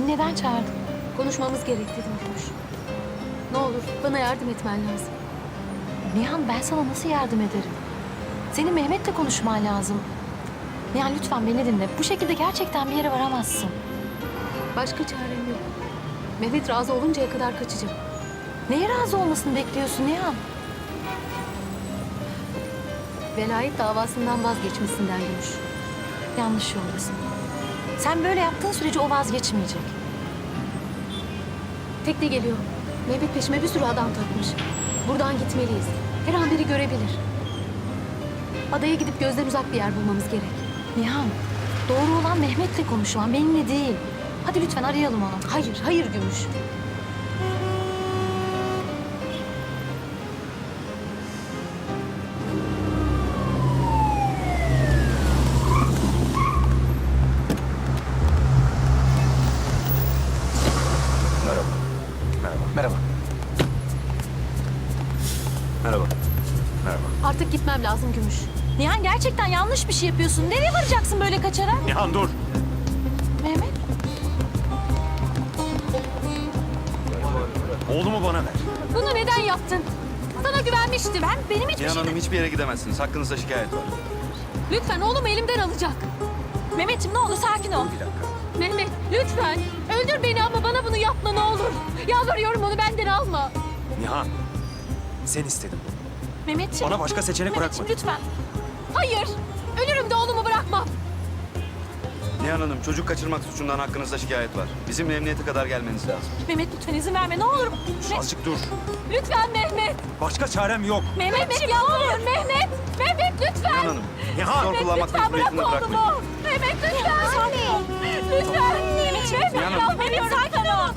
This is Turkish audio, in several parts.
Beni neden çağırdın? Konuşmamız gerek dedim Gümüş. Ne olur bana yardım etmen lazım. Nihan ben sana nasıl yardım ederim? Senin Mehmet'le konuşman lazım. Nihan lütfen beni dinle. Bu şekilde gerçekten bir yere varamazsın. Başka çarem yok. Mehmet razı oluncaya kadar kaçacağım. Neye razı olmasını bekliyorsun Nihan? Velayet davasından vazgeçmesinden Gümüş. Yanlış yoldasın. Sen böyle yaptığın sürece o vazgeçmeyecek. Tekne geliyor. Mehmet peşime bir sürü adam takmış. Buradan gitmeliyiz. Her an biri görebilir. Adaya gidip gözden uzak bir yer bulmamız gerek. Nihan, doğru olan Mehmet'le konuşman, benimle değil. Hadi lütfen arayalım onu. Hayır, hayır Gümüş. Merhaba. Merhaba. Merhaba. Artık gitmem lazım Gümüş. Nihan gerçekten yanlış bir şey yapıyorsun. Nereye varacaksın böyle kaçarak? Nihan dur. Mehmet, Oğlumu bana ver. Bunu neden yaptın? Sana güvenmiştim. ben benim hiçbir Nihan. Hanım hiçbir yere gidemezsiniz. Hakkınızda şikayet var. Lütfen oğlumu elimden alacak. Mehmet'ciğim ne olur sakin ol. Bir dakika. Mehmet lütfen. Öldür beni yapma ne olur. Yalvarıyorum onu benden alma. Nihan. Sen istedin bunu. Mehmet'ciğim. Bana başka seçenek Mehmet'ciğim bırakmadın. lütfen. Hayır. Ölürüm de oğlumu bırakmam. Nihan Hanım çocuk kaçırmak suçundan hakkınızda şikayet var. Bizimle emniyete kadar gelmeniz lazım. Mehmet lütfen izin verme ne olur. Me- Azıcık dur. Lütfen Mehmet. Başka çarem yok. Mehmetciğim yalvarıyorum Mehmet. Mehmet lütfen. Nihan Hanım. Nihan. Zor kullanmak Lütfen bırak bırakmayın. oğlumu. Mehmet lütfen. Lütfen. Mehmet Nihan Hanım. yalvarıyorum sana.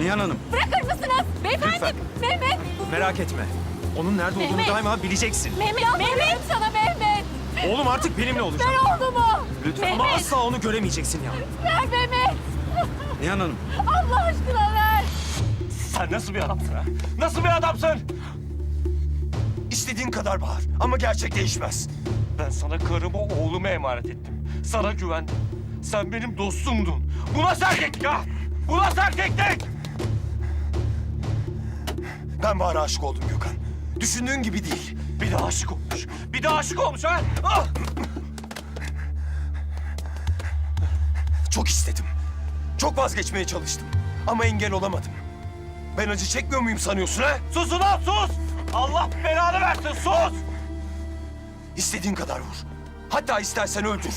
Nihan Hanım. Bırakır mısınız? Beyefendi. Lütfen. Mehmet. Merak etme. Onun nerede olduğunu Mehmet. daima bileceksin. Mehmet. Mehmet. sana Mehmet. Oğlum artık benimle olacak. Ver oğlumu. Lütfen. Ama asla onu göremeyeceksin ya. Ver Mehmet. Nihan Hanım. Allah aşkına ver. Sen nasıl bir adamsın ha? Nasıl bir adamsın? İstediğin kadar bağır ama gerçek değişmez. Ben sana karımı oğlumu emanet ettim. Sana güvendim. Sen benim dostumdun. Bu nasıl erkeklik ha? Bu nasıl erkeklik? Ben Bahar'a aşık oldum Gökhan. Düşündüğün gibi değil. Bir de aşık olmuş. Bir de aşık olmuş ha? Ah! Çok istedim. Çok vazgeçmeye çalıştım. Ama engel olamadım. Ben acı çekmiyor muyum sanıyorsun ha? Sus ulan sus! Allah belanı versin sus! İstediğin kadar vur. Hatta istersen öldür.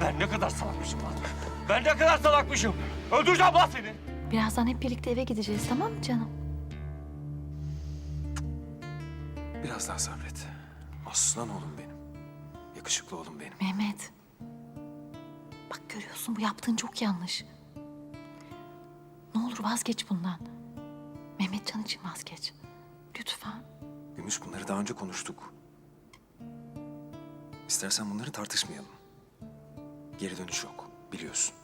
Ben ne kadar salakmışım lan. Ben ne kadar salakmışım. Öldüreceğim lan seni. Birazdan hep birlikte eve gideceğiz tamam mı canım? Biraz daha sabret. Aslan oğlum benim. Yakışıklı oğlum benim. Mehmet. Bak görüyorsun bu yaptığın çok yanlış. Ne olur vazgeç bundan. Mehmetcan için vazgeç. Lütfen. Gümüş bunları daha önce konuştuk. İstersen bunları tartışmayalım. Geri dönüş yok. Biliyorsun.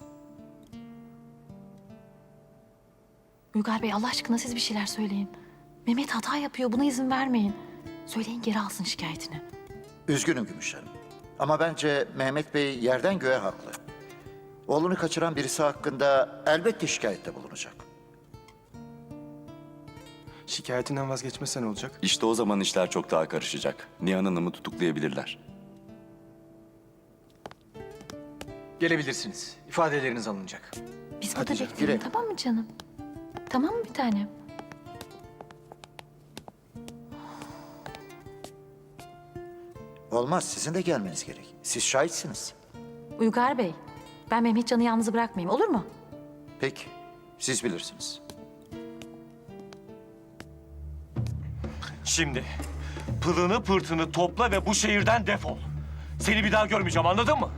Uygar Bey Allah aşkına siz bir şeyler söyleyin. Mehmet hata yapıyor buna izin vermeyin. Söyleyin geri alsın şikayetini. Üzgünüm Gümüş Hanım. Ama bence Mehmet Bey yerden göğe haklı. Oğlunu kaçıran birisi hakkında elbette şikayette bulunacak. Şikayetinden vazgeçmezsen ne olacak? İşte o zaman işler çok daha karışacak. Nihan Hanım'ı tutuklayabilirler. Gelebilirsiniz. İfadeleriniz alınacak. Biz Hadi burada canım, bekleyelim tamam mı canım? Tamam mı bir tanem? Olmaz, sizin de gelmeniz gerek. Siz şahitsiniz. Uygar Bey ben Mehmetcan'ı yalnız bırakmayayım olur mu? Peki, siz bilirsiniz. Şimdi pılını pırtını topla ve bu şehirden defol. Seni bir daha görmeyeceğim anladın mı?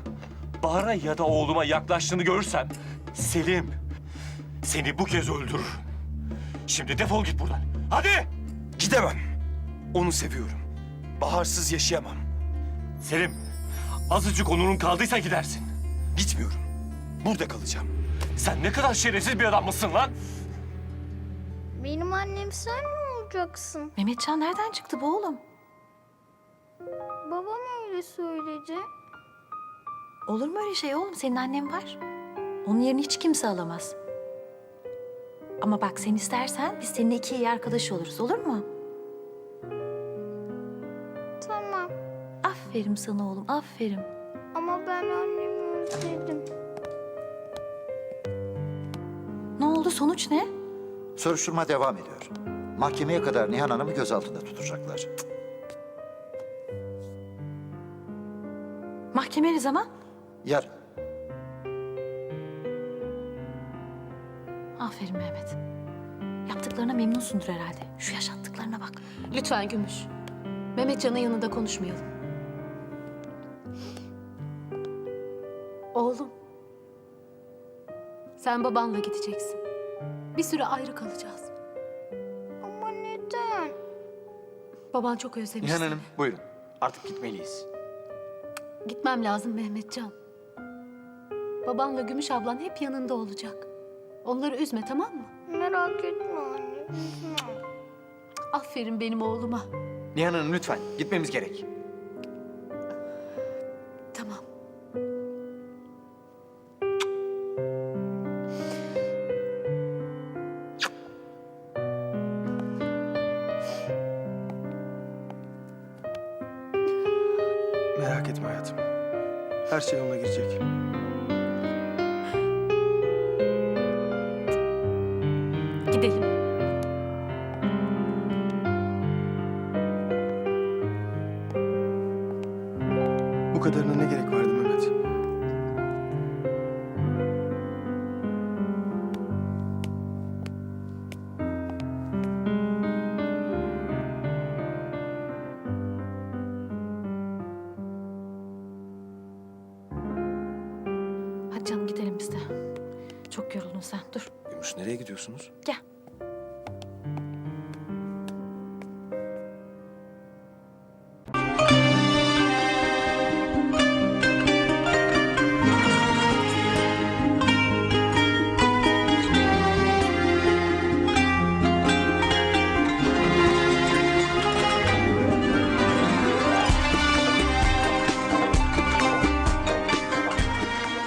Bahar'a ya da oğluma yaklaştığını görürsem Selim seni bu kez öldürür. Şimdi defol git buradan. Hadi! Gidemem. Onu seviyorum. Baharsız yaşayamam. Selim, azıcık onurun kaldıysa gidersin. Gitmiyorum. Burada kalacağım. Sen ne kadar şerefsiz bir adam mısın lan? Benim annem sen mi olacaksın? Mehmetcan nereden çıktı bu oğlum? Babam öyle söyledi. Olur mu öyle şey oğlum? Senin annen var. Onun yerini hiç kimse alamaz. Ama bak sen istersen biz seninle iki iyi arkadaş oluruz olur mu? Aferin sana oğlum aferin. Ama ben annemi özledim. Ne oldu sonuç ne? Soruşturma devam ediyor. Mahkemeye kadar Nihan Hanım'ı gözaltında tutacaklar. Mahkeme ne zaman? Yarın. Aferin Mehmet. Yaptıklarına memnunsundur herhalde. Şu yaşattıklarına bak. Lütfen Gümüş. Mehmetcan'ın yanında konuşmayalım. Sen babanla gideceksin. Bir süre ayrı kalacağız. Ama neden? Baban çok özlemiş Nihan seni. Hanım buyurun. Artık gitmeliyiz. Gitmem lazım Mehmetcan. Babanla Gümüş ablan hep yanında olacak. Onları üzme tamam mı? Merak etme anne. Aferin benim oğluma. Nihan Hanım lütfen gitmemiz gerek. Her şey yoluna girecek. Gidelim. Bu kadarına ne gerek vardı Çok yoruldun sen. Dur Gümüş nereye gidiyorsunuz? gel.